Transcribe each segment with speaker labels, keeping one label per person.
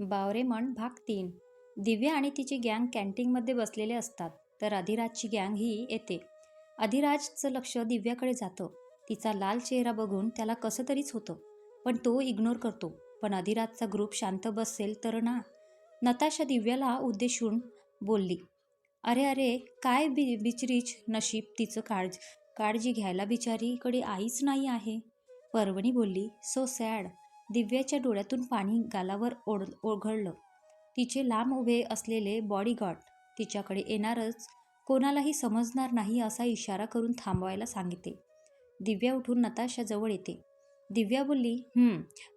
Speaker 1: बावरेमण भाग तीन. दिव्या आणि तिची गँग कॅन्टीनमध्ये बसलेले असतात तर अधिराजची गँग ही येते. अधिराजचं लक्ष दिव्याकडे जातं. तिचा लाल चेहरा बघून त्याला कसं तरीच होतं पण तो इग्नोर करतो. पण अधिराजचा ग्रुप शांत बसेल तर ना? नताशा दिव्याला उद्देशून बोलली अरे अरे काय बि बिचरीच नशीब तिचं काळज काळजी घ्यायला बिचारीकडे आईच नाही आहे. पर्वणी बोलली सो सॅड दिव्याच्या डोळ्यातून पाणी गालावर ओढ ओघळलं. तिचे लांब उभे असलेले बॉडीगार्ड तिच्याकडे येणारच कोणालाही समजणार नाही असा इशारा करून थांबवायला सांगितले. दिव्या उठून नताशाजवळ येते. दिव्या बोलली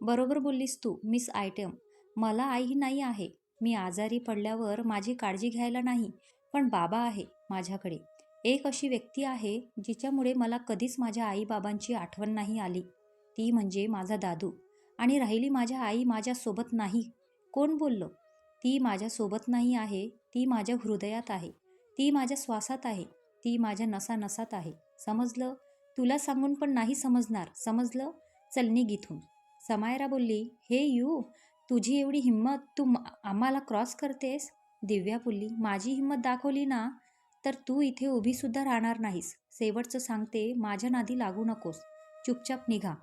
Speaker 1: बरोबर बोललीस तू मिस आयटम. मला आई नाही आहे. मी आजारी पडल्यावर माझी काळजी घ्यायला नाही पण बाबा आहे माझ्याकडे. एक अशी व्यक्ती आहे जिच्यामुळे मला कधीच माझ्या आईबाबांची आठवण नाही आली. ती म्हणजे माझा दादू. आणि राहिली माझ्या आई माझ्यासोबत नाही. कोण बोललं? ती माझ्यासोबत नाही आहे. ती माझ्या हृदयात आहे. ती माझ्या श्वासात आहे. ती माझ्या नसानसात आहे. समजलं? तुला सांगून पण नाही समजणार. समजलं? चल निघ इथून. समायरा बोलली हे यू तुझी एवढी हिंमत तू आम्हाला क्रॉस करतेस? दिव्या बोलली माझी हिंमत दाखवली ना तर तू इथे उभीसुद्धा राहणार नाहीस. शेवटचं सांगते माझ्या नादी लागू नकोस. चुपचाप निघा.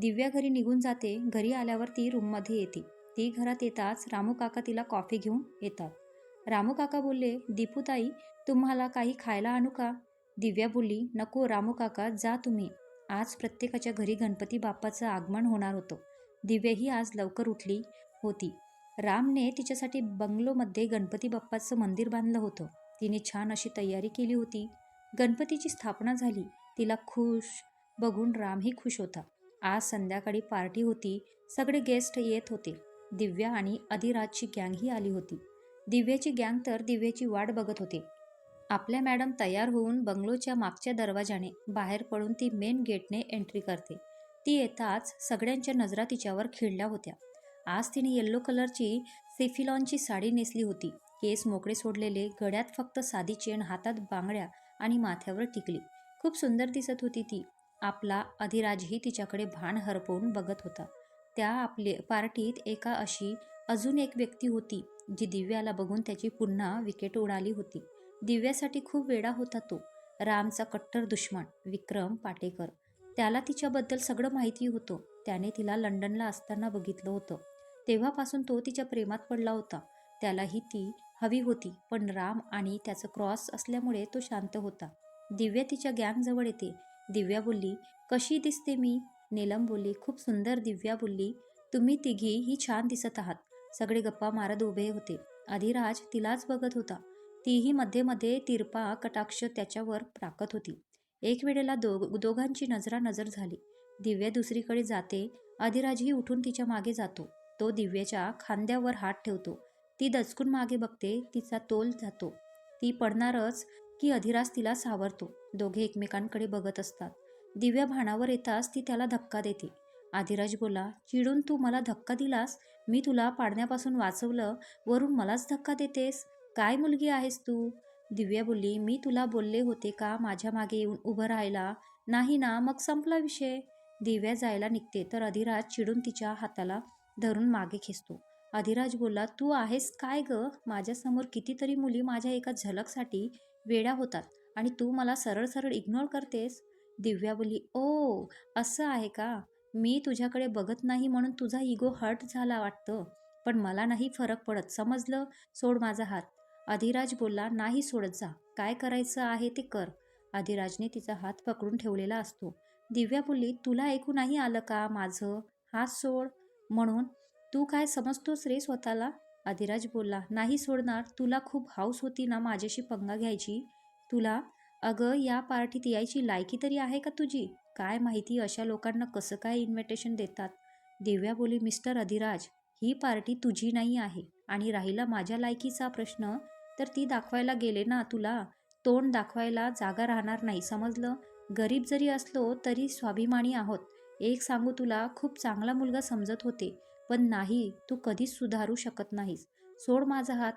Speaker 1: दिव्या घरी निघून जाते. घरी आल्यावर ती रूममध्ये येते. ती घरात येताच रामू काका तिला कॉफी घेऊन येतात. रामू काका बोलले दीपूताई तुम्हाला काही खायला आणू का? दिव्या बोलली नको रामू काका जा तुम्ही. आज प्रत्येकाच्या घरी गणपती बाप्पाचं आगमन होणार होतं. दिव्याही आज लवकर उठली होती. रामने तिच्यासाठी बंगलोमध्ये गणपती बाप्पाचं मंदिर बांधलं होतं. तिने छान अशी तयारी केली होती. गणपतीची स्थापना झाली. तिला खुश बघून रामही खुश होता. आज संध्याकाळी पार्टी होती. सगळे गेस्ट येत होते. दिव्या आणि अधिराजची गँगही आली होती. दिव्याची गँग तर दिव्याची वाट बघत होते. आपल्या मॅडम तयार होऊन बंगलोच्या मागच्या दरवाजाने बाहेर पडून ती मेन गेटने एंट्री करते. ती येताच सगळ्यांच्या नजरा तिच्यावर खिळल्या होत्या. आज तिने येल्लो कलरची सेफिलॉनची साडी नेसली होती. केस मोकळे सोडलेले गळ्यात फक्त साधी चेन हातात बांगड्या आणि माथ्यावर टिकली. खूप सुंदर दिसत होती ती. आपला अधिराजही तिच्याकडे भान हरपवून बघत होता. त्या आपले पार्टीत एका अशी अजून एक व्यक्ती होती जी दिव्याला बघून त्याची पुन्हा विकेट उडाली होती. दिव्यासाठी खूप वेडा होता तो. रामचा कट्टर दुश्मन विक्रम पाटेकर. त्याला तिच्याबद्दल सगळं माहिती होतं. त्याने तिला लंडनला असताना बघितलं होतं. तेव्हापासून तो तिच्या प्रेमात पडला होता. त्यालाही ती हवी होती पण राम आणि त्याचं क्रॉस असल्यामुळे तो शांत होता. दिव्या तिच्या गँगजवळ येते. दिव्या बोलली कशी दिसते मी? नीलम बोलली खूप सुंदर दिव्या बोलली. तुम्ही तिघी ही छान दिसत आहात. सगळे गप्पा मारत उभे होते. अधिराज तिलाच बघत होता. तीही मध्ये मध्ये तिरपा कटाक्ष त्याच्यावर राखत होती. एक वेळेला दोघ दोघांची नजरा नजर झाली. दिव्या दुसरीकडे जाते. अधिराजही उठून तिच्यामागे जातो. तो दिव्याच्या खांद्यावर हात ठेवतो. ती दचकून मागे बघते. तिचा तोल जातो. ती पडणारच की अधिराज तिला सावरतो. दोघे एकमेकांकडे बघत असतात. दिव्या भाणावर येताच ती त्याला धक्का देते. आधिराज बोला चिडून तू मला धक्का दिलास? मी तुला पाडण्यापासून वाचवलं वरून मलाच धक्का देतेस? काय मुलगी आहेस तू? दिव्या बोलली मी तुला बोलले होते का माझ्या मागे येऊन उभं राहायला? नाही ना मग संपला विषय. दिव्या जायला निघते तर अधिराज चिडून तिच्या हाताला धरून मागे खेचतो. अधिराज बोलला तू आहेस काय ग? माझ्यासमोर कितीतरी मुली माझ्या एका झलकसाठी वेड्या होतात. आणि तू मला सरळ सरळ इग्नोर करतेस? दिव्या बोली ओ असं आहे का? मी तुझ्याकडे बघत नाही म्हणून तुझा इगो हर्ट झाला वाटतं. पण मला नाही फरक पडत समजलं? सोड माझा हात. अधिराज बोलला नाही सोडत जा. काय करायचं आहे ते कर. अधिराजने तिचा हात पकडून ठेवलेला असतो. दिव्या बोलली तुला ऐकू नाही आलं का माझं? हात सोड. म्हणून तू काय समजतोस रे स्वतःला? अधिराज बोलला नाही सोडणार तुला खूप हाऊस होती ना माझ्याशी पंगा घ्यायची? तुला? अगं या पार्टीत यायची लायकी तरी आहे का तुझी? काय माहिती अशा लोकांना कसं काय इन्व्हिटेशन देतात? दिव्या बोली मिस्टर अधिराज ही पार्टी तुझी नाही आहे आणि राहिला माझ्या लायकीचा प्रश्न तर ती दाखवायला गेले ना तुला? तोंड दाखवायला जागा राहणार नाही समजलं? गरीब जरी असलो तरी स्वाभिमानी आहोत. एक सांगू तुला खूप चांगला मुलगा समजत होते. पण नाही तू कधीच सुधारू शकत नाहीस. सोड माझा हात.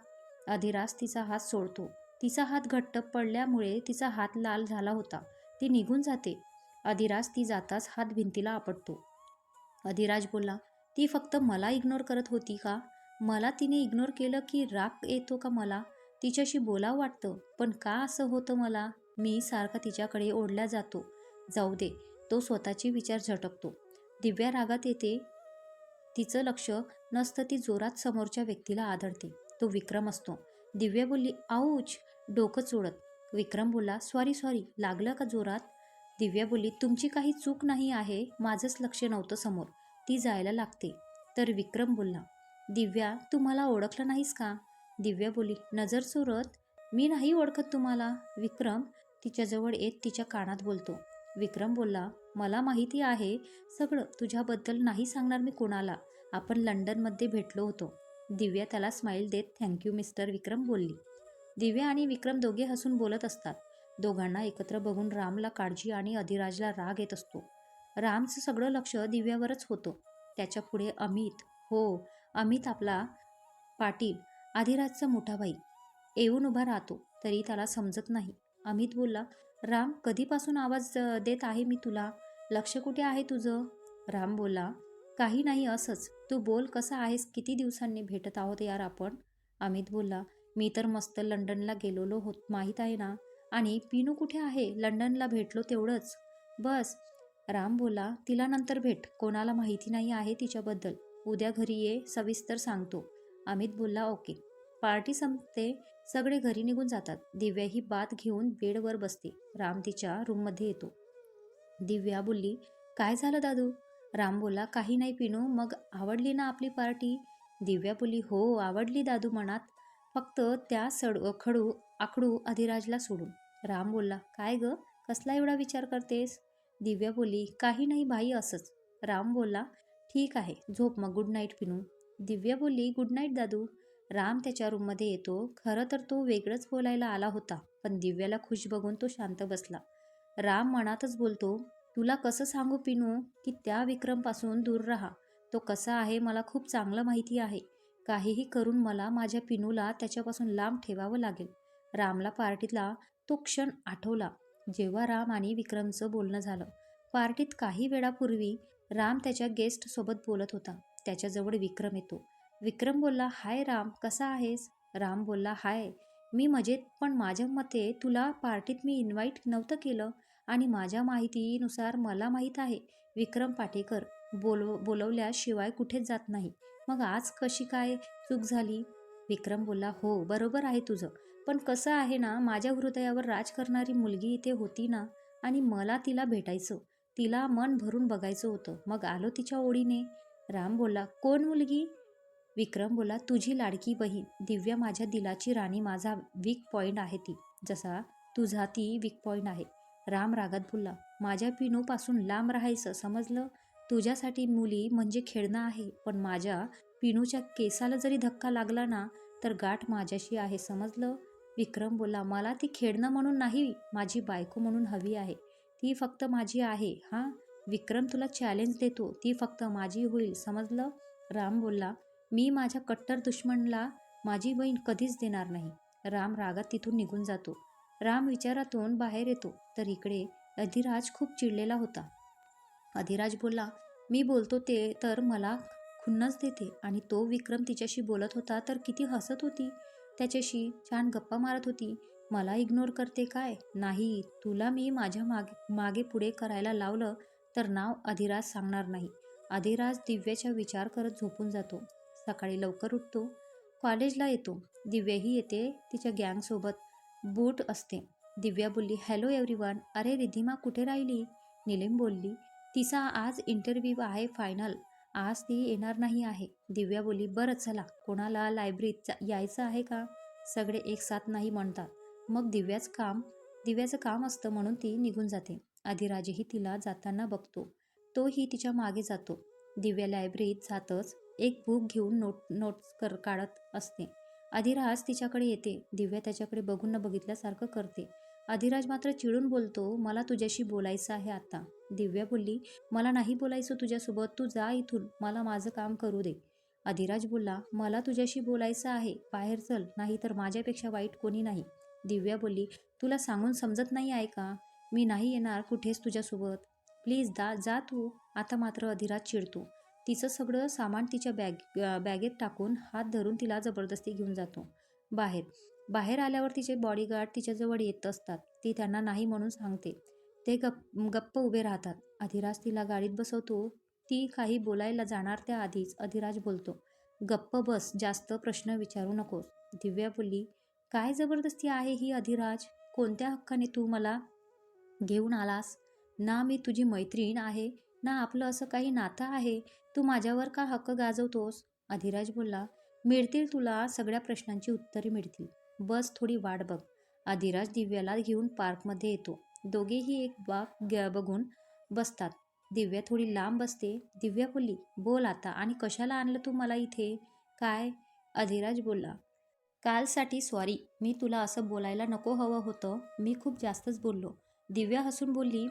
Speaker 1: अधिराज तिचा हात सोडतो. तिचा हात घट्ट पडल्यामुळे तिचा हात लाल झाला होता. ती निघून जाते. अधिराज ती जाताच हात भिंतीला आपटतो. अधिराज बोला ती फक्त मला इग्नोर करत होती का? मला तिने इग्नोर केलं की राग येतो का मला? तिच्याशी बोलावं वाटतं पण का असं होतं मला? मी सारखा तिच्याकडे ओढला जातो. जाऊ दे. तो स्वतःचे विचार झटकतो. दिव्या रागात येते तिचं लक्ष नसतं ती जोरात समोरच्या व्यक्तीला आदळते. तो विक्रम असतो. दिव्या बोलली आऊच डोकं चोडत विक्रम बोलला सॉरी सॉरी. लागलं का जोरात? दिव्या बोलली तुमची काही चूक नाही आहे. माझंच लक्ष नव्हतं समोर. ती जायला लागते. तर विक्रम बोलला दिव्या तू मला ओळखलं नाहीस का? दिव्या बोली नजर चोरत? मी नाही ओळखत तुम्हाला. विक्रम तिच्याजवळ येत तिच्या कानात बोलतो. विक्रम बोलला मला माहिती आहे. सगळं तुझ्याबद्दल नाही सांगणार मी कोणाला. आपण लंडनमध्ये भेटलो होतो. दिव्या त्याला स्माईल देत थँक्यू मिस्टर विक्रम बोलली. दिव्या आणि विक्रम दोघे हसून बोलत असतात. दोघांना एकत्र बघून रामला काळजी आणि अधिराजला राग येत असतो. रामचं सगळं लक्ष दिव्यावरच होतं. त्याच्या पुढे अमित हो अमित आपला पाटील अधिराजचा मोठा भाई. येऊन उभा राहतो तरी त्याला समजत नाही. अमित बोलला राम कधीपासून आवाज देत आहे मी तुला? लक्ष कुठे आहे तुझं? राम बोला काही नाही असंच. तू बोल कसा आहेस? किती दिवसांनी भेटत आहोत यार आपण? अमित बोलला. मी तर मस्त लंडनला गेलेलो होत माहीत आहे ना? आणि पिनू कुठे आहे? लंडनला भेटलो तेवढंच. बस. राम बोला. तिला नंतर भेट. कोणाला माहिती नाही आहे तिच्याबद्दल. उद्या घरी ये सविस्तर सांगतो. अमित बोलला ओके. पार्टी संपते. सगळे घरी निघून जातात. दिव्या ही बात घेऊन बेडवर बसते. राम तिच्या रूममध्ये येतो. दिव्या बोलली काय झालं दादू? राम बोला काही नाही पिनू मग आवडली ना आपली पार्टी? दिव्या बोली हो आवडली दादू मनात. फक्त त्या सड खडू आकडू अधिराजला सोडून. राम बोलला काय ग? कसला एवढा विचार करतेस? दिव्या बोली काही नाही भाई असंच. राम बोलला ठीक आहे झोप मग गुड नाईट पिनू. दिव्या बोलली गुड नाईट दादू. राम त्याच्या रूममध्ये येतो. खरं तर तो वेगळंच बोलायला आला होता पण दिव्याला खुश बघून तो शांत बसला. राम मनातच बोलतो तुला कसं सांगू पिनू की त्या विक्रमपासून दूर राहा. तो कसा आहे मला खूप चांगलं माहिती आहे. काहीही करून मला माझ्या पिनूला त्याच्यापासून लांब ठेवावं लागेल. रामला पार्टीतला तो क्षण आठवला जेव्हा राम आणि विक्रमचं बोलणं झालं. पार्टीत काही वेळापूर्वी राम त्याच्या गेस्टसोबत बोलत होता. त्याच्याजवळ विक्रम येतो. विक्रम बोलला हाय राम कसा आहेस? राम बोलला हाय. मी मजेत पण माझ्या मते तुला पार्टीत मी इन्व्हाइट नव्हतं केलं. आणि माझ्या माहितीनुसार मला माहीत आहे विक्रम पाटेकर बोलव बोलवल्याशिवाय कुठेच जात नाही. मग आज कशी काय चूक झाली? विक्रम बोलला हो बरोबर आहे तुझं. पण कसं आहे ना माझ्या हृदयावर राज करणारी मुलगी इथे होती ना आणि मला तिला भेटायचं. तिला मन भरून बघायचं होतं. मग आलो तिच्या ओढीने. राम बोलला कोण मुलगी? विक्रम बोला तुझी लाडकी बहीण. दिव्या माझ्या दिलाची राणी. माझा वीक पॉईंट आहे ती. जसा तुझा ती वीक पॉईंट आहे. राम रागात बोलला माझ्या पिनूपासून लांब राहायचं समजलं? तुझ्यासाठी मुली म्हणजे खेळणं आहे पण माझ्या पिनूच्या केसाला जरी धक्का लागला ना तर गाठ माझ्याशी आहे समजलं? विक्रम बोला मला ती खेळणं म्हणून नाही माझी बायको म्हणून हवी आहे. ती फक्त माझी आहे हां? विक्रम तुला चॅलेंज देतो ती फक्त माझी होईल समजलं? राम बोलला मी माझ्या कट्टर दुश्मनला माझी बहीण कधीच देणार नाही. राम रागात तिथून निघून जातो. राम विचारातून बाहेर येतो. तर इकडे अधिराज खूप चिडलेला होता. अधिराज बोलला मी बोलतो ते तर मला खुन्नस देते आणि तो विक्रम तिच्याशी बोलत होता तर किती हसत होती. त्याच्याशी छान गप्पा मारत होती. मला इग्नोर करते काय? नाही तुला मी माझ्या मागे मागे पुढे करायला लावलं तर नाव अधिराज सांगणार नाही. अधिराज दिव्याचा विचार करत झोपून जातो. सकाळी लवकर उठतो. कॉलेजला येतो. दिव्याही येते तिच्या गँगसोबत. बूट असते. दिव्या बोलली हॅलो एव्हरीवन अरे रिधिमा कुठे राहिली? निलेम बोलली तिचा आज इंटरव्ह्यू आहे फायनल. आज ती येणार नाही आहे. दिव्या बोलली बरं चला कोणाला लायब्ररीत यायचं आहे का? सगळे एक साथ नाही म्हणतात. मग दिव्याच काम दिव्याचं काम असतं म्हणून ती निघून जाते. अधिराजही तिला जाताना बघतो. तोही तिच्यामागे जातो. दिव्या लायब्ररीत जातच एक बुक घेऊन नोट नोट्स कर काढत असते. अधिराज तिच्याकडे येते. दिव्या त्याच्याकडे बघून न बघितल्यासारखं करते. अधिराज मात्र चिडून बोलतो मला तुझ्याशी बोलायचं आहे आता. दिव्या बोलली मला नाही बोलायचं तुझ्यासोबत. तू जा इथून. मला माझं काम करू दे. अधिराज बोलला मला तुझ्याशी बोलायचं आहे. बाहेर चल. नाही तर माझ्यापेक्षा वाईट कोणी नाही. दिव्या बोलली तुला सांगून समजत नाही आहे का? मी नाही येणार कुठेच तुझ्यासोबत. प्लीज दा जा तू. आता मात्र अधिराज चिडतो. तिचं सगळं सामान तिच्या बॅग बॅगेत टाकून हात धरून तिला जबरदस्ती घेऊन जातो. बाहेर बाहेर आल्यावर तिचे बॉडीगार्ड तिच्याजवळ येत असतात. ती त्यांना नाही म्हणून सांगते. ते गप गप्प उभे राहतात. अधिराज तिला गाडीत बसवतो. ती काही बोलायला जाणार त्या आधीच अधिराज बोलतो गप्प बस जास्त प्रश्न विचारू नकोस. दिव्या बोलली काय जबरदस्ती आहे ही अधिराज? कोणत्या हक्काने तू मला घेऊन आलास? ना मी तुझी मैत्रीण आहे ना आपलं असं काही नातं आहे? तू माझ्यावर का हक्क गाजवतोस? अधिराज बोलला मिळतील तुला सगळ्या प्रश्नांची उत्तरे मिळतील. बस थोडी वाट बघ. अधिराज दिव्याला घेऊन पार्कमध्ये येतो. दोघेही एक बाग ग- बघून बसतात. दिव्या थोडी लांब बसते. दिव्या बोलली बोल आता. आणि कशाला आणलं तू मला इथे? काय? अधिराज बोलला कालसाठी सॉरी मी तुला असं बोलायला नको हवं होतं. मी खूप जास्तच बोललो. दिव्या हसून बोलली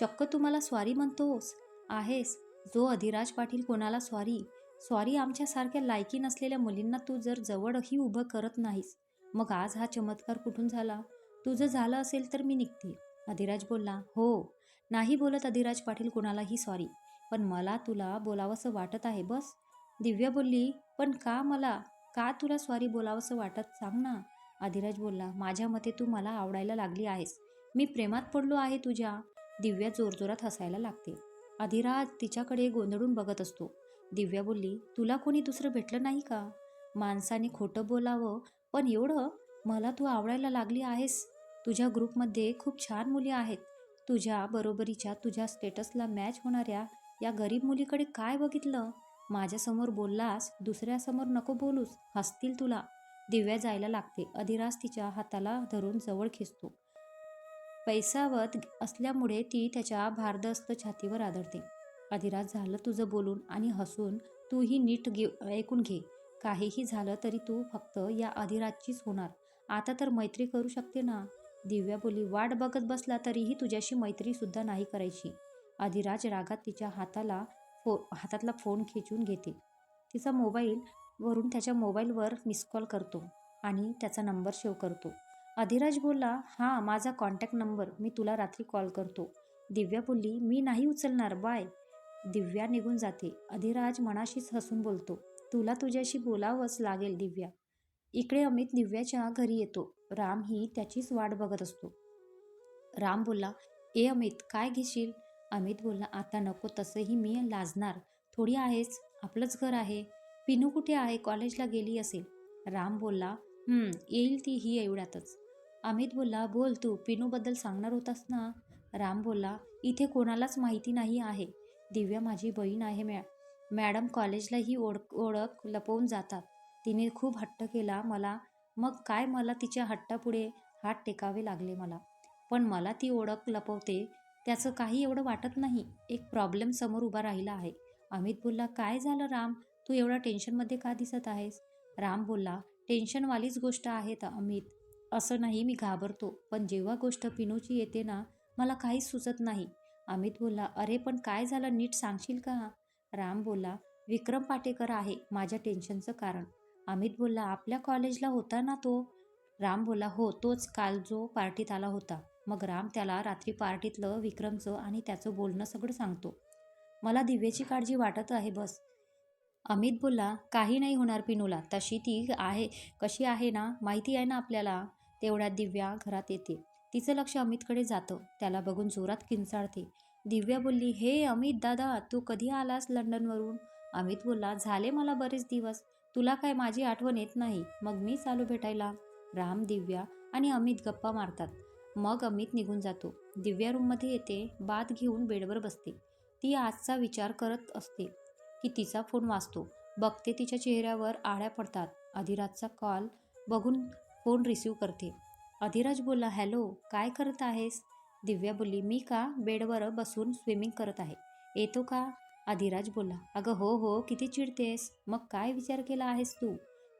Speaker 1: चक्क तुम्हाला स्वारी म्हणतोस? आहेस. जो अधिराज पाटील कोणाला सॉरी सॉरी आमच्यासारख्या लायकी नसलेल्या मुलींना तू जर जवळही उभं करत नाहीस मग आज हा चमत्कार कुठून झाला? तुझं झालं असेल तर मी निघते. अधिराज बोलला हो. नाही बोलत अधिराज पाटील कोणालाही सॉरी पण मला तुला बोलावंसं वाटत आहे बस. दिव्या बोलली पण का मला का तुला सॉरी बोलावंसं वाटत? सांग ना. अधिराज बोलला माझ्या मते तू मला आवडायला लागली आहेस. मी प्रेमात पडलो आहे तुझ्या. दिव्या जोरजोरात हसायला लागते. अधिराज तिच्याकडे गोंधळून बघत असतो. दिव्या बोलली तुला कोणी दुसरं भेटलं नाही का? माणसाने खोटं बोलावं पण एवढं? मला तू आवडायला लागली आहेस. तुझ्या ग्रुपमध्ये खूप छान मुली आहेत. तुझ्या बरोबरीच्या तुझ्या स्टेटसला मॅच होणाऱ्या या गरीब मुलीकडे काय बघितलं? माझ्यासमोर बोललास दुसऱ्यासमोर नको बोलूस हसतील तुला. दिव्या जायला लागते. अधिराज तिच्या हाताला धरून जवळ खेचतो. पैसावत असल्यामुळे ती त्याच्या भारदस्त छातीवर आदळते. अधिराज झालं तुझं बोलून आणि हसून तूही नीट घे ऐकून घे. काहीही झालं तरी तू फक्त या अधिराजचीच होणार. आता तर मैत्री करू शकते ना दिव्या बोली वाट बघत बसला तरीही तुझ्याशी मैत्रीसुद्धा नाही करायची अधिराज रागात तिच्या हाताला फो हातातला फोन खेचून घेते. तिचा मोबाईल वरून त्याच्या मोबाईलवर मिस कॉल करतो आणि त्याचा नंबर सेव्ह करतो. अधिराज बोलला हां माझा कॉन्टॅक्ट नंबर मी तुला रात्री कॉल करतो. दिव्या बोलली मी नाही उचलणार बाय दिव्या निघून जाते. अधिराज मनाशीच हसून बोलतो तुला तुझ्याशी बोलावंच लागेल दिव्या. इकडे अमित दिव्याच्या घरी येतो. राम ही त्याचीच वाट बघत असतो. राम बोलला ए अमित काय घेशील? अमित बोलला आता नको तसंही मी लाजणार. थोडी आहेच आपलंच घर आहे. पिनू कुठे आहे? कॉलेजला गेली असेल. राम बोलला येईल ती ही एवढ्यातच अमित बोलला बोल तू पिनूबद्दल सांगणार होतास ना? राम बोलला इथे कोणालाच माहिती नाही आहे. दिव्या माझी बहीण आहे मॅ मॅडम कॉलेजला ही ओळख ओळख लपवून जातात. तिने खूप हट्ट केला मला. मग काय मला तिच्या हट्टापुढे हात टेकावे लागले मला. पण मला ती ओळख लपवते त्याचं काही एवढं वाटत नाही. एक प्रॉब्लेम समोर उभा राहिला आहे. अमित बोलला काय झालं राम? तू एवढा टेन्शनमध्ये का दिसत आहेस? राम बोलला टेन्शनवालीच गोष्ट आहे तर अमित. असं नाही मी घाबरतो. पण जेव्हा गोष्ट पिनूची येते ना मला काहीच सुचत नाही. अमित बोलला अरे पण काय झालं? नीट सांगशील का? राम बोलला विक्रम पाटेकर आहे माझ्या टेन्शनचं कारण. अमित बोलला आपल्या कॉलेजला होता ना तो? राम बोला हो तोच काल जो पार्टीत आला होता. मग राम त्याला रात्री पार्टीतलं विक्रमचं आणि त्याचं बोलणं सगळं सांगतो. मला दिव्याची काळजी वाटत आहे बस. अमित बोलला काही नाही होणार पिनूला. तशी ती आहे कशी आहे ना? माहिती आहे ना आपल्याला? तेवढ्यात दिव्या घरात येते. तिचं लक्ष अमितकडे जातं. त्याला बघून जोरात किंचाळते. दिव्या बोलली हे अमित दादा तू कधी आलास लंडनवरून? अमित बोलला झाले मला बरेच दिवस. तुला काय माझी आठवण येत नाही? मग मी चालू भेटायला. राम दिव्या आणि अमित गप्पा मारतात. मग अमित निघून जातो. दिव्या रूममध्ये येते बात घेऊन बेडवर बसते. ती आजचा विचार करत असते की तिचा फोन वाचतो बघते तिच्या चेहऱ्यावर आळ्या पडतात. अधिरातचा कॉल बघून फोन रिसीव करते. अधिराज बोलला हॅलो काय करत आहेस? दिव्या बोलली मी का बेडवर बसून स्विमिंग करत आहे. येतो का? अधिराज बोलला अगं हो हो किती चिडतेस. मग काय विचार केला आहेस तू?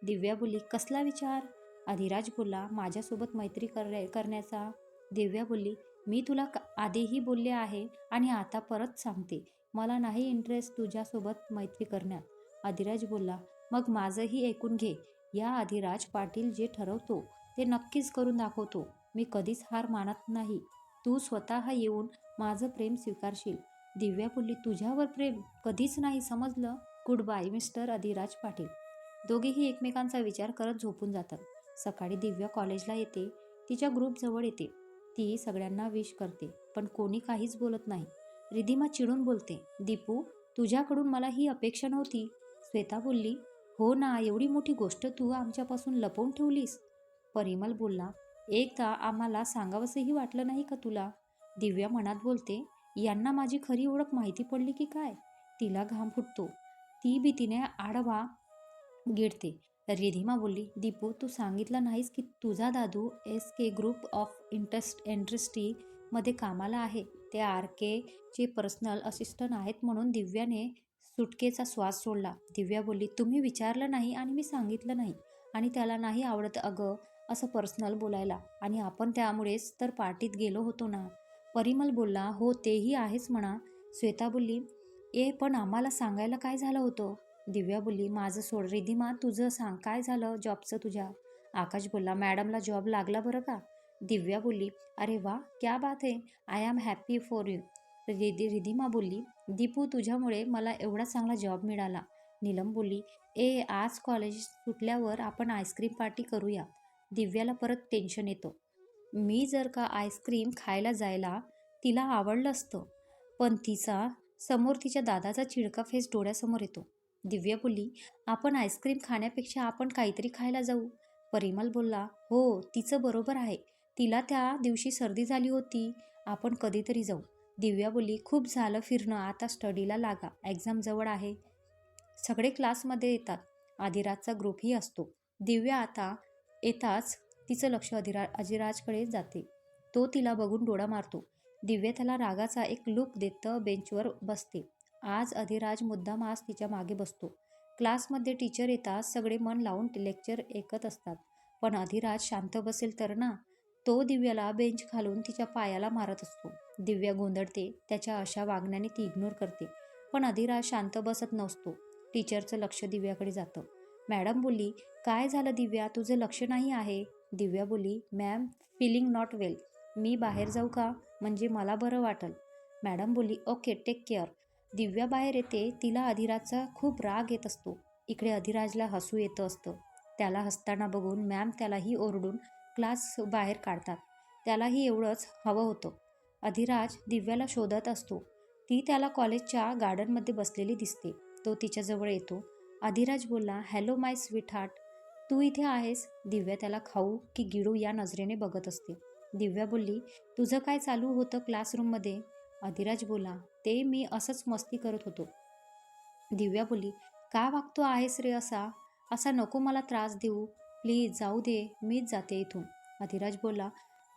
Speaker 1: दिव्या बोलली कसला विचार? अधिराज बोलला माझ्यासोबत मैत्री कर करण्याचा. दिव्या बोलली मी तुला आधीही बोलले आहे आणि आता परत सांगते. मला नाही इंटरेस्ट तुझ्यासोबत मैत्री करण्यात. अधिराज बोलला मग माझंही ऐकून घे. या अधिराज पाटील जे ठरवतो ते नक्कीच करून दाखवतो. मी कधीच हार मानत नाही. तू स्वतः येऊन माझं प्रेम स्वीकारशील. दिव्या बोलली तुझ्यावर प्रेम कधीच नाही समजलं? Good bye mister Adhiraj Patil. दोघेही एकमेकांचा विचार करत झोपून जातात. सकाळी दिव्या कॉलेजला येते. तिच्या ग्रुपजवळ येते. ती सगळ्यांना विश करते पण कोणी काहीच बोलत नाही. रिधिमा चिडून बोलते दीपू तुझ्याकडून मला ही अपेक्षा नव्हती. श्वेता बोलली हो ना एवढी मोठी गोष्ट तू आमच्यापासून लपवून ठेवलीस? परिमल बोलला एकदा आम्हाला सांगावंसंही वाटलं नाही का तुला? दिव्या मनात बोलते यांना माझी खरी ओळख माहिती पडली की काय? तिला घाम फुटतो. ती भीतीने आडवा गिळते रिधिमा बोलली दीपू तू सांगितलं नाहीस की तुझा दादू S K group of interest इंडस्ट्रीमध्ये कामाला आहे. ते आर केचे पर्सनल असिस्टंट आहेत म्हणून दिव्याने सुटकेचा श्वास सोडला. दिव्या बोलली तुम्ही विचारलं नाही आणि मी सांगितलं नाही आणि त्याला नाही आवडत अगं असं पर्सनल बोलायला. आणि आपण त्यामुळेच तर पार्टीत गेलो होतो ना. परिमल बोलला हो तेही आहेच म्हणा. श्वेता बोलली ए पण आम्हाला सांगायला काय झालं होतं? दिव्या बोलली माझं सोड रिधिमा तुझं सांग काय झालं जॉबचं तुझ्या? आकाश बोलला मॅडमला जॉब लागला बरं का? दिव्या बोलली अरे वा क्या बात आहे I am happy for you Riddhi Ridhima बोलली दीपू तुझ्यामुळे मला एवढा चांगला जॉब मिळाला. नीलम बोलली ए आज कॉलेज सुटल्यावर आपण आईस्क्रीम पार्टी करूया. दिव्याला परत टेन्शन येतं. मी जर का आईस्क्रीम खायला जायला तिला आवडलं असतं पण तिचा समोर तिच्या दादाचा चिडका फेस डोळ्यासमोर येतो. दिव्या बोलली आपण आईस्क्रीम खाण्यापेक्षा आपण काहीतरी खायला जाऊ. परिमल बोलला हो तिचं बरोबर आहे. तिला त्या दिवशी सर्दी झाली होती. आपण कधीतरी जाऊ. दिव्या बोलली खूप झालं फिरणं आता स्टडीला लागा. एक्झाम जवळ आहे. सगळे क्लासमध्ये येतात. अधिराजचा ग्रुपही असतो. दिव्या आता येताच तिचं लक्ष अधिरा अजिराजकडे जाते. तो तिला बघून डोळा मारतो. दिव्या त्याला रागाचा एक लुक देत बेंचवर बसते. आज अधिराज मुद्दाम आज तिच्यामागे बसतो. क्लासमध्ये टीचर येताच सगळे मन लावून लेक्चर ऐकत असतात. पण अधिराज शांत बसेल तर ना? तो दिव्याला बेंच खालून तिच्या पायाला मारत असतो. दिव्या गोंधळते त्याच्या अशा वागण्याने ती इग्नोर करते. पण अधिराज शांत बसत नसतो. टीचरचं लक्ष दिव्याकडे जातं. मॅडम बोलली काय झालं दिव्या? तुझं लक्ष नाही आहे? दिव्या बोलली मॅम फिलिंग नॉट वेल मी बाहेर जाऊ का? म्हणजे मला बरं वाटेल. मॅडम बोलली ओके टेक केअर दिव्या बाहेर येते तिला अधिराजचा खूप राग येत असतो. इकडे अधिराजला हसू येतं असतं. त्याला हसताना बघून मॅम त्यालाही ओरडून क्लास बाहेर काढतात. त्यालाही एवढंच हवं होतं. अधिराज दिव्याला शोधत असतो. ती त्याला कॉलेजच्या गार्डनमध्ये बसलेली दिसते. तो तिच्याजवळ येतो. अधिराज बोलला हॅलो माय स्वीट हार्ट तू इथे आहेस? दिव्या त्याला खाऊ की गिळू या नजरेने बघत असते. दिव्या बोलली तुझं काय चालू होतं क्लासरूममध्ये? अधिराज बोला ते मी असंच मस्ती करत होतो. दिव्या बोलली का वागतो आहेस रे असा? असा नको मला त्रास देऊ. प्लीज जाऊ दे मीच जाते इथून. अधिराज बोला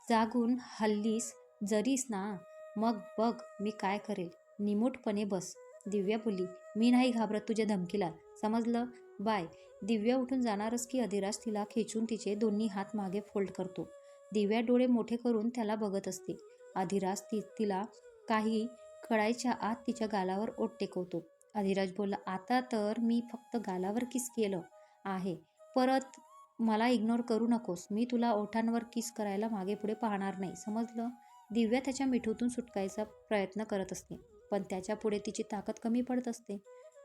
Speaker 1: जागून हल्लीस जरीस ना मग बघ मी काय करेल. निमूटपणे बस. दिव्या बोलली मी नाही घाबरत तुझ्या धमकीला. समजलं? बाय. दिव्या उठून जाणारच की अधिराज तिला खेचून तिचे दोन्ही हात मागे फोल्ड करतो. दिव्या डोळे मोठे करून त्याला बघत असते. अधिराज ती तिला काही कळायच्या आत तिच्या गालावर ओट टेकवतो. अधिराज बोलला आता तर मी फक्त गालावर किस केलं आहे. परत मला इग्नोर करू नकोस. मी तुला ओठांवर किस करायला मागे पुढे पाहणार नाही. समजलं? दिव्या त्याच्या मिठूतून सुटकायचा प्रयत्न करत असते पण त्याच्या पुढे तिची ताकद कमी पडत असते.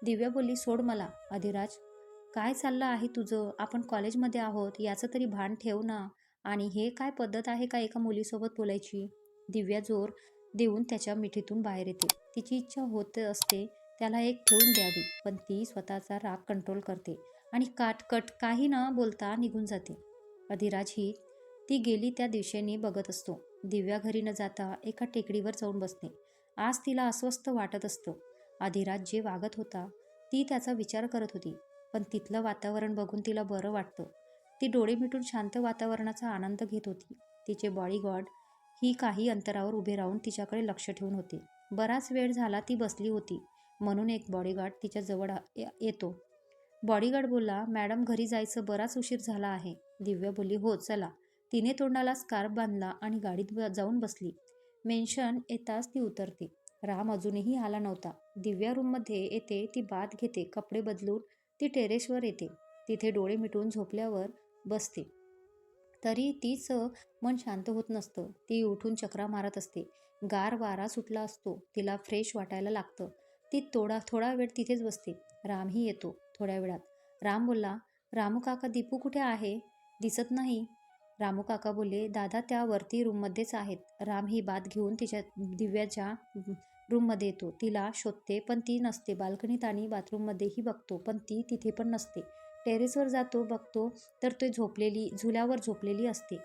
Speaker 1: दिव्या बोलली सोड मला अधिराज काय चाललं आहे तुझं? आपण कॉलेजमध्ये आहोत याचं तरी भान ठेव ना. आणि हे काय पद्धत आहे का एका मुलीसोबत बोलायची? दिव्या जोर देऊन त्याच्या मिठीतून बाहेर येते. तिची इच्छा होत असते त्याला एक ठेवून द्यावी पण ती स्वतःचा राग कंट्रोल करते आणि काटकट काही न बोलता निघून जाते. अधिराज ही ती गेली त्या दिशेने बघत असतो. दिव्या घरी न जाता एका टेकडीवर जाऊन बसते. आज तिला अस्वस्थ वाटत असतं. अधिराज जे वागत होता ती त्याचा विचार करत होती पण तिथलं वातावरण बघून तिला बरं वाटतं. ती डोळे मिटून शांत वातावरणाचा आनंद घेत होती. तिचे बॉडीगार्ड ही काही अंतरावर उभे राहून तिच्याकडे लक्ष ठेवून होते. बराच वेळ झाला ती बसली होती म्हणून एक बॉडीगार्ड तिच्या जवळ येतो. बॉडीगार्ड बोलला मॅडम घरी जायचं बराच उशीर झाला आहे. दिव्या बोलली हो चला. तिने तोंडाला स्कार्फ बांधला आणि गाडीत जाऊन बसली. मेन्शन येताच ती उतरते. राम अजूनही आला नव्हता. दिव्या रूममध्ये येते ती बात घेते कपडे बदलून ती टेरेसवर येते. तिथे डोळे मिटून झोपल्यावर बसते. तरी तिचं मन शांत होत नसतं. ती उठून चक्रा मारत असते. गार वारा सुटला असतो. तिला फ्रेश वाटायला लागतं. ती थोडा थोडा वेळ तिथेच बसते. रामही येतो थोड्या वेळात. राम बोलला रामू काका दीपू कुठे आहे? दिसत नाही. रामू काका बोलले दादा त्या वरती रूममध्येच आहेत. राम ही बात घेऊन तिच्या दिव्याच्या रूममध्ये येतो. तिला शोधते पण ती नसते. बाल्कनीत आणि बाथरूममध्येही बघतो पण ती तिथे पण नसते. टेरेसवर जातो बघतो तर ते झोपलेली झुल्यावर झोपलेली असते.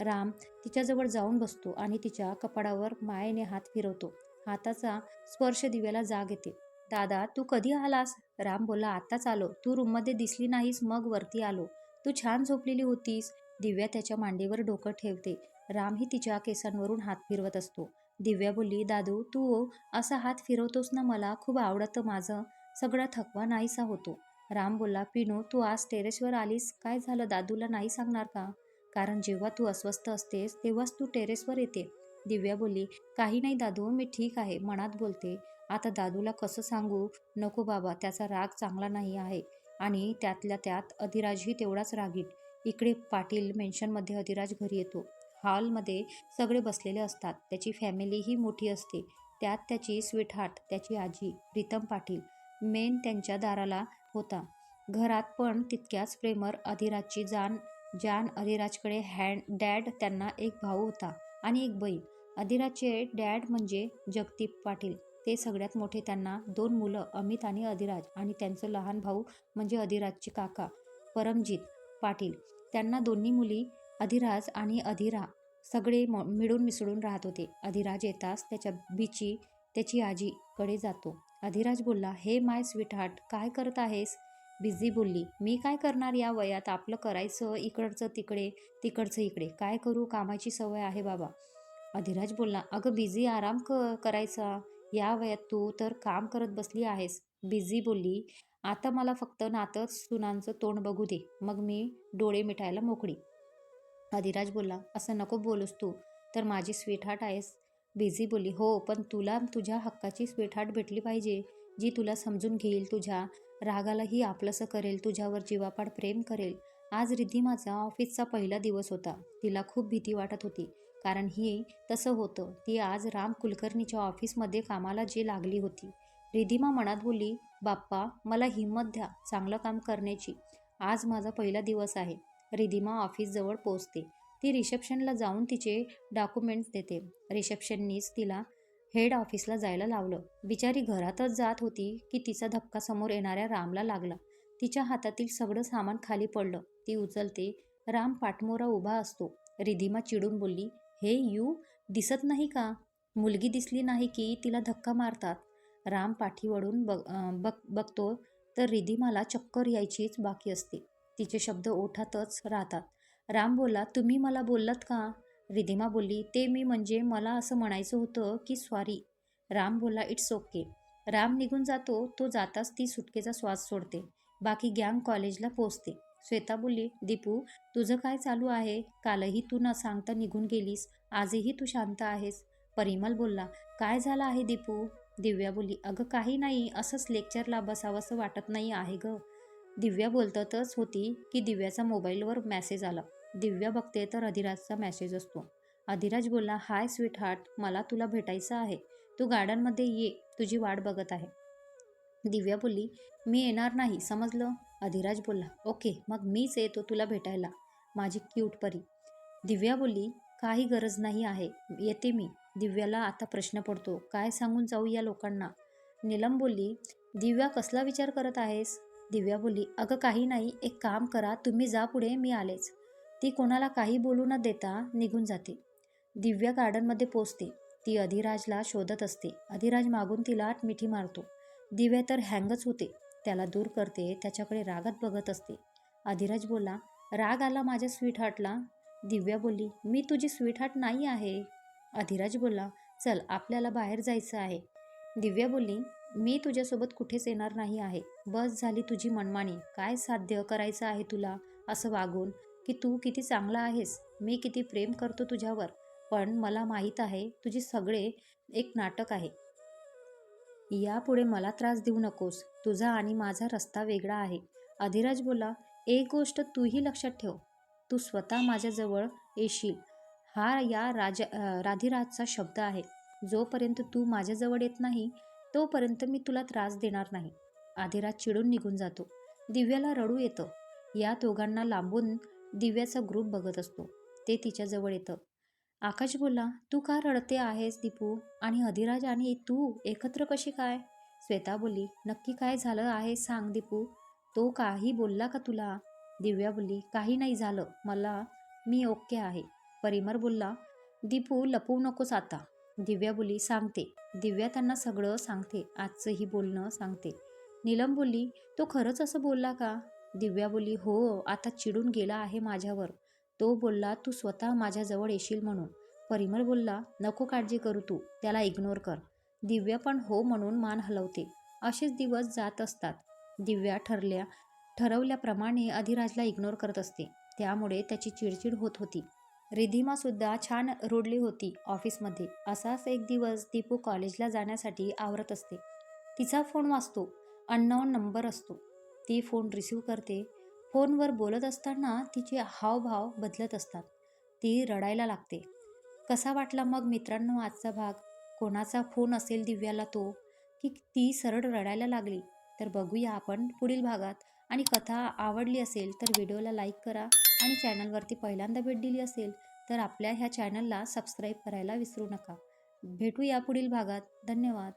Speaker 1: राम तिच्याजवळ जाऊन बसतो आणि तिच्या कपाडावर मायेने हात फिरवतो. हाताचा स्पर्श दिव्याला जाग येते. दादा तू कधी आलास? राम बोला आत्ताच आलो. तू रूममध्ये दिसली नाहीस मग वरती आलो. तू छान झोपलेली होतीस. दिव्या त्याच्या मांडीवर डोकं ठेवते. रामही तिच्या केसांवरून हात फिरवत असतो. दिव्या बोलली दादू तू असा हात फिरवतोस ना मला खूप आवडतं माझं. सगळा थकवा नाहीसा होतो. राम बोलला पिनू तू आज टेरेसवर आलीस? काय झालं? दादूला नाही सांगणार का? कारण जेव्हा तू अस्वस्थ असतेस तेव्हाच तू टेरेसवर येते. दिव्या बोलली काही नाही दादू मी ठीक आहे मनात बोलते. आता दादूला कसं सांगू? नको बाबा त्याचा राग चांगला नाही आहे. आणि त्यातल्या त्यात अधिराजही तेवढाच रागीट. इकडे पाटील मेन्शनमध्ये अधिराज घरी येतो. हॉलमध्ये सगळे बसलेले असतात. त्याची फॅमिलीही मोठी असते. त्यात त्याची स्वीटहार्ट त्याची आजी प्रीतम पाटील मेन त्यांच्या दाराला होता. घरात पण तितक्याच प्रेमर अधिराजची जान जान अधिराजकडे हँड डॅड त्यांना एक भाऊ होता आणि एक बहीण. अधिराजचे डॅड म्हणजे जगदीप पाटील. ते सगळ्यात मोठे त्यांना दोन मुलं अमित आणि अधिराज. आणि त्यांचं लहान भाऊ म्हणजे अधिराजचे काका परमजीत पाटील. त्यांना दोन्ही मुली अधिराज आणि अधिरा सगळे म मिळून मिसळून राहत होते. अधिराज येताच त्याच्या बीची त्याची आजीकडे जातो. अधिराज बोलला हे माय स्वीटहार्ट काय करत आहेस? बिझी बोलली मी काय करणार या वयात? आपलं करायचं इकडचं तिकडे तिकडचं इकडे. काय करू? कामाची सवय आहे बाबा. अधिराज बोलला अगं बिझी आराम क करायचा? या वयात तू तर काम करत बसली आहेस. बिझी बोलली आता मला फक्त नातं सुनांचं तोंड बघू दे. मग मी डोळे मिटायला मोकळी. अधिराज बोलला असं नको बोलूस तू. तर माझी स्वीटहार्ट आहेस. बिझी बोलली हो पण तुला तुझ्या हक्काची स्वीटहार्ट भेटली पाहिजे जी तुला समजून घेईल तुझ्या. रागालाही आपलंसं करेल तुझ्यावर जीवापाड प्रेम करेल. आज रिद्धिमाचा ऑफिसचा पहिला दिवस होता. तिला खूप भीती वाटत होती. कारण ही तसं होतं. ती आज राम कुलकर्णीच्या ऑफिसमध्ये कामाला जी लागली होती. रिधिमा मनात बोलली बाप्पा मला हिंमत द्या चांगलं काम करण्याची. आज माझा पहिला दिवस आहे रिधिमा ऑफिसजवळ पोचते ती रिसेप्शनला जाऊन तिचे डॉक्युमेंट्स देते. रिसेप्शननीच तिला हेड ऑफिसला जायला लावलं. बिचारी घरातच जात होती की तिचा धक्का समोर येणाऱ्या रामला लागला. तिच्या हातातील सगळं सामान खाली पडलं. ती उचलते. राम पाठमोरा उभा असतो. रिधिमा चिडून बोलली हे यू दिसत नाही का? मुलगी दिसली नाही की तिला धक्का मारतात? राम पाठीवडून बघ अं, बघ बघतो तर रिधिमाला चक्कर यायचीच बाकी असते. तिचे शब्द ओठातच राहतात. राम बोला तुम्ही मला बोललात का? रिधिमा बोलली ते मी म्हणजे मला असं म्हणायचं होतं की सॉरी राम बोला इट्स ओके. राम निघून जातो तो जाताच ती सुटकेचा श्वास सोडते. बाकी गँग कॉलेजला पोचते श्वेता बोलली दीपू तुझं काय चालू आहे? कालही तू न सांगता निघून गेलीस. आजही तू शांत आहेस. परिमल बोलला काय झालं आहे दीपू? दिव्या बोली अगं काही नाही असंच लेक्चरला बसावंसं वाटत नाही आहे ग. दिव्या बोलतच होती की दिव्याचा मोबाईलवर मॅसेज आला. दिव्या बघते तर अधिराजचा मेसेज असतो. अधिराज बोलला हाय स्वीट हार्ट मला तुला भेटायचं आहे. तू गार्डनमध्ये ये तुझी वाट बघत आहे. दिव्या बोलली मी येणार नाही समजलं? अधिराज बोलला ओके मग मीच येतो तुला भेटायला. माझी क्यूट परी. दिव्या बोलली काही गरज नाही आहे येते मी. दिव्याला आता प्रश्न पडतो काय सांगून जाऊ या लोकांना? नीलम बोलली दिव्या कसला विचार करत आहेस? दिव्या बोलली अगं काही नाही एक काम करा तुम्ही जा पुढे मी आलेच. ती कोणाला काही बोलू न देता निघून जाते. दिव्या गार्डनमध्ये पोचते. ती अधिराजला शोधत असते. अधिराज मागून तिला मिठी मारतो. दिव्या तर हँगच होते. त्याला दूर करते त्याच्याकडे रागात बघत असते. अधिराज बोलला राग आला माझ्या स्वीटहार्टला? दिव्या बोलली मी तुझी स्वीटहार्ट नाही आहे. अधिराज बोलला चल आपल्याला बाहेर जायचं आहे. दिव्या बोलली मी तुझ्यासोबत कुठेच येणार नाही आहे. बस झाली तुझी मनमानी. काय साध्य करायचं आहे तुला? असं वागून की तू किती चांगला आहेस. मी किती प्रेम करतो तुझ्यावर. पण मला माहीत आहे तुझे सगळे एक नाटक आहे. यापुढे मला त्रास देऊ नकोस. तुझा आणि माझा रस्ता वेगळा आहे. अधिराज बोला एक गोष्ट तूही लक्षात ठेव. तू स्वतः माझ्याजवळ येशील. हा या राजा राधीराजचा राधिराजचा शब्द आहे. जोपर्यंत तू माझ्याजवळ येत नाही तोपर्यंत मी तुला त्रास देणार नाही. आधीराज चिडून निघून जातो. दिव्याला रडू येतं. या दोघांना लांबून दिव्याचा ग्रुप बघत असतो. ते तिच्याजवळ येतं. आकाश बोलला तू का रडते आहेस दीपू? आणि अधिराज आणि तू एकत्र कशी काय? श्वेता बोलली नक्की काय झालं आहे सांग दीपू. तो काही बोलला का तुला? दिव्या बोलली काही नाही झालं. मला मी ओके आहे. परिमर बोलला दीपू लपवू नकोस आता. दिव्या बोली सांगते. दिव्या त्यांना सगळं सांगते आजचंही बोलणं सांगते. नीलम बोलली तो खरंच असं बोलला का? दिव्या बोलली हो आता चिडून गेला आहे माझ्यावर. तो बोलला तू स्वतः माझ्याजवळ येशील म्हणून. परिमल बोलला नको काळजी करू तू त्याला इग्नोर कर. दिव्या पण हो म्हणून मान हलवते. असेच दिवस जात असतात. दिव्या ठरल्या ठरवल्याप्रमाणे अधिराजला इग्नोर करत असते. त्यामुळे त्याची चिडचिड होत होती. रिधिमासुद्धा छान रोडली होती ऑफिसमध्ये. असाच एक दिवस दीपू कॉलेजला जाण्यासाठी आवरत असते. तिचा फोन वाचतो. अननोन नंबर असतो. ती फोन रिसीव करते. फोनवर बोलत असताना तिचे हावभाव बदलत असतात. ती रडायला लागते. कसा वाटला मग मित्रांनो आजचा भाग? कोणाचा फोन असेल दिव्याला तो? की ती सरळ रडायला लागली? तर बघूया आपण पुढील भागात. आणि कथा आवडली असेल तर व्हिडिओला लाईक करा. आणि चॅनलवरती पहिल्यांदा भेट दिली असेल तर आपल्या ह्या चॅनलला सबस्क्राईब करायला विसरू नका. भेटूया पुढील भागात. धन्यवाद.